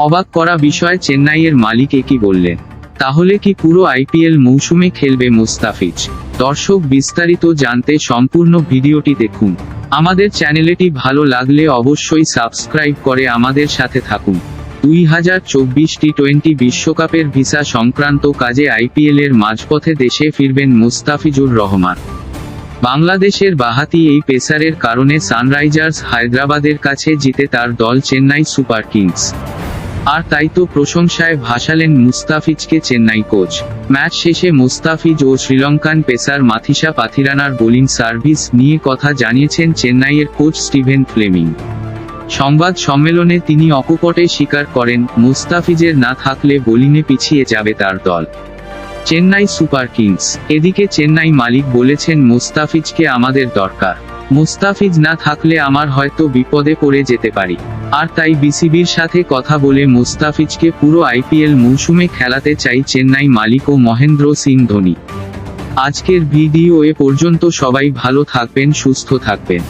অবাক করা বিষয় চেন্নাইয়ের মালিক একই বললেন তাহলে কি পুরো আইপিএল মৌসুমে খেলবে মুস্তাফিজ? দর্শক বিস্তারিত জানতে সম্পূর্ণ ভিডিওটি দেখুন। আমাদের চ্যানেলটি ভালো লাগলে অবশ্যই সাবস্ক্রাইব করে আমাদের সাথে থাকুন। দুই হাজার চব্বিশ টি টোয়েন্টি বিশ্বকাপের ভিসা সংক্রান্ত কাজে আইপিএল এর মাঝপথে দেশে ফিরবেন মুস্তাফিজুর রহমান। বাংলাদেশের বাহাতি এই পেসারের কারণে সানরাইজার্স হায়দ্রাবাদের কাছে জিতে তার দল চেন্নাই সুপার কিংস। আর তাই তো প্রশংসায় ভাসালেন মুস্তাফিজকে চেন্নাই কোচ। ম্যাচ শেষে মুস্তাফিজ ও শ্রীলঙ্কান পেসার মাথিসা পাথিরানার বোলিং সার্ভিস নিয়ে কথা জানিয়েছেন চেন্নাইয়ের কোচ স্টিভেন ফ্লেমিং। সংবাদ সম্মেলনে তিনি অকপটে স্বীকার করেন, মুস্তাফিজের না থাকলে বোলিংয়ে পিছিয়ে যাবে তার দল। চেন্নাই সুপার কিংস। এদিকে চেন্নাই মালিক বলেছেন, মুস্তাফিজকে আমাদের দরকার। মুস্তাফিজ না থাকলে আমার হয়তো বিপদে পড়ে যেতে পারি। আর তাই বিসিবির সাথে কথা বলে মুস্তাফিজকে পুরো আইপিএল মৌসুমে খেলাতে চাই চেন্নাই মালিক ও মহেন্দ্র সিং ধোনি। আজকের ভিডিও এ পর্যন্ত সবাই ভালো থাকবেন, সুস্থ থাকবেন।